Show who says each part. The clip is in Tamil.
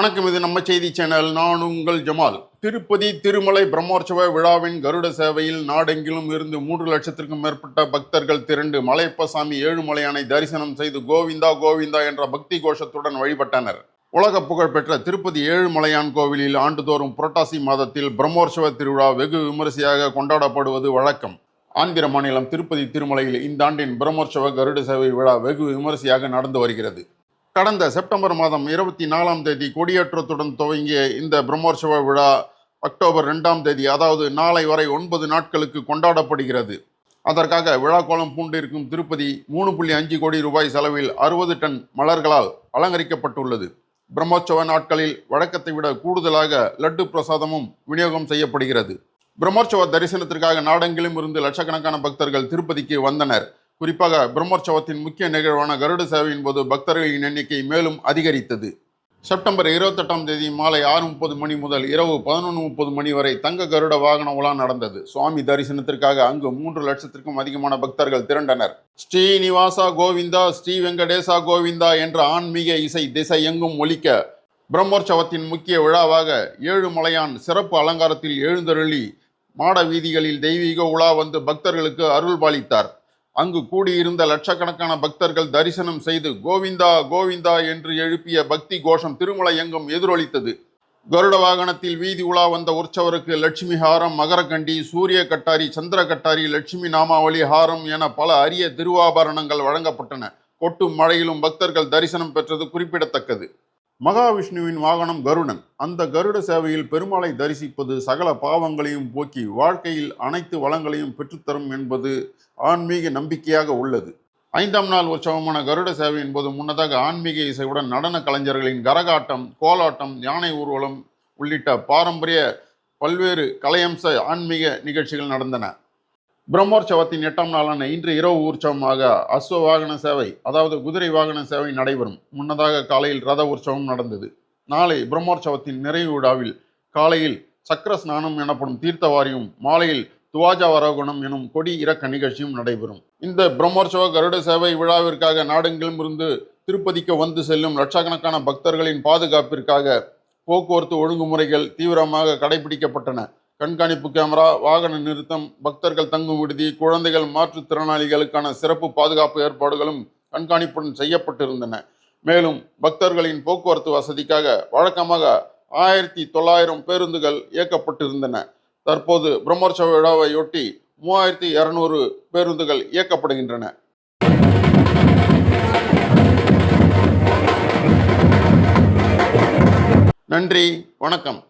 Speaker 1: வணக்கம் இது நம்ம செய்தி சேனல். நான் உங்கள் ஜமால். திருப்பதி திருமலை பிரம்மோற்சவ விழாவின் கருட சேவையில் நாடெங்கிலும் இருந்து மூன்று லட்சத்திற்கும் மேற்பட்ட பக்தர்கள் திரண்டு மலையப்பசாமி ஏழுமலையானை தரிசனம் செய்து கோவிந்தா கோவிந்தா என்ற பக்தி கோஷத்துடன் வழிபட்டனர். உலக புகழ்பெற்ற திருப்பதி ஏழுமலையான் கோவிலில் ஆண்டுதோறும் புரட்டாசி மாதத்தில் பிரம்மோற்சவ திருவிழா வெகு விமரிசையாக கொண்டாடப்படுவது வழக்கம். ஆந்திர மாநிலம் திருப்பதி திருமலையில் இந்த ஆண்டின் பிரம்மோற்சவ கருட சேவை விழா வெகு விமரிசையாக நடந்து வருகிறது. கடந்த செப்டம்பர் மாதம் இருபத்தி நாலாம் தேதி கொடியேற்றத்துடன் துவங்கிய இந்த பிரம்மோற்சவ விழா அக்டோபர் ரெண்டாம் தேதி அதாவது நாளை வரை ஒன்பது நாட்களுக்கு கொண்டாடப்படுகிறது. அதற்காக விழா கோலம் பூண்டிருக்கும் திருப்பதி மூணு புள்ளி அஞ்சு கோடி ரூபாய் செலவில் அறுபது டன் மலர்களால் அலங்கரிக்கப்பட்டுள்ளது. பிரம்மோற்சவ நாட்களில் வழக்கத்தை விட கூடுதலாக லட்டு பிரசாதமும் விநியோகம் செய்யப்படுகிறது. பிரம்மோற்சவ தரிசனத்திற்காக நாடெங்கிலும் இருந்து லட்சக்கணக்கான பக்தர்கள் திருப்பதிக்கு வந்தனர். குறிப்பாக பிரம்மோற்சவத்தின் முக்கிய நிகழ்வான கருட சேவையின் போது பக்தர்களின் எண்ணிக்கை மேலும் அதிகரித்தது. செப்டம்பர் இருபத்தெட்டாம் தேதி மாலை ஆறு முப்பது மணி முதல் இரவு பதினொன்று முப்பது மணி வரை தங்க கருட வாகன உலா நடந்தது. சுவாமி தரிசனத்திற்காக அங்கு மூன்று லட்சத்திற்கும் அதிகமான பக்தர்கள் திரண்டனர். ஸ்ரீனிவாசா கோவிந்தா ஸ்ரீ வெங்கடேசா கோவிந்தா என்ற ஆன்மீக இசை திசை எங்கும் ஒலிக்க பிரம்மோற்சவத்தின் முக்கிய விழாவாக ஏழுமலையான் சிறப்பு அலங்காரத்தில் எழுந்தருளி மாட வீதிகளில் தெய்வீக உலா வந்து பக்தர்களுக்கு அருள் பாலித்தார் அங்கு கூடியிருந்த லட்சக்கணக்கான பக்தர்கள் தரிசனம் செய்து கோவிந்தா கோவிந்தா என்று எழுப்பிய பக்தி கோஷம் திருமலை எங்கும் எதிரொலித்தது. கருட வாகனத்தில் வீதி உலா வந்த உற்சவருக்கு லட்சுமி ஹாரம் மகரகண்டி சூரிய கட்டாரி சந்திர கட்டாரி லட்சுமி நாமாவளி ஹாரம் என பல அரிய திருவாபரணங்கள் வழங்கப்பட்டன. கொட்டும் மழையிலும் பக்தர்கள் தரிசனம் பெற்றது குறிப்பிடத்தக்கது. மகாவிஷ்ணுவின் வாகனம் கருடன். அந்த கருட சேவையில் பெருமாளை தரிசிப்பது சகல பாவங்களையும் போக்கி வாழ்க்கையில் அனைத்து வளங்களையும் பெற்றுத்தரும் என்பது ஆன்மீக நம்பிக்கையாக உள்ளது. ஐந்தாம் நாள் உற்சவமான கருட சேவையின் போது முன்னதாக ஆன்மீக இசையுடன் நடன கலைஞர்களின் கரகாட்டம் கோலாட்டம் யானை ஊர்வலம் உள்ளிட்ட பாரம்பரிய பல்வேறு கலையம்ச ஆன்மீக நிகழ்ச்சிகள் நடந்தன. பிரம்மோற்சவத்தின் எட்டாம் நாளான இன்று இரவு உற்சவமாக அஸ்வ வாகன சேவை அதாவது குதிரை வாகன சேவை நடைபெறும். முன்னதாக காலையில் ரத உற்சவம் நடந்தது. நாளை பிரம்மோற்சவத்தின் நிறைவு விழாவில் காலையில் சக்கர ஸ்நானம் எனப்படும் தீர்த்தவாரியும் மாலையில் துவாஜாவரோகணம் எனும் கொடி இறக்க நிகழ்ச்சியும் நடைபெறும். இந்த பிரம்மோற்சவ கருட சேவை விழாவிற்காக நாடெங்கிலும் இருந்து திருப்பதிக்கு வந்து செல்லும் லட்சக்கணக்கான பக்தர்களின் பாதுகாப்பிற்காக போக்குவரத்து ஒழுங்குமுறைகள் தீவிரமாக கடைபிடிக்கப்பட்டன. கண்காணிப்பு கேமரா வாகன நிறுத்தம் பக்தர்கள் தங்கும் விடுதி குழந்தைகள் மாற்றுத்திறனாளிகளுக்கான சிறப்பு பாதுகாப்பு ஏற்பாடுகளும் கண்காணிப்புடன் செய்யப்பட்டிருந்தன. மேலும் பக்தர்களின் போக்குவரத்து வசதிக்காக வழக்கமாக ஆயிரத்தி தொள்ளாயிரம் பேருந்துகள் இயக்கப்பட்டிருந்தன. தற்போது பிரம்மோற்சவ விழாவையொட்டி மூவாயிரத்தி இருநூறு பேருந்துகள் இயக்கப்படுகின்றன. நன்றி வணக்கம்.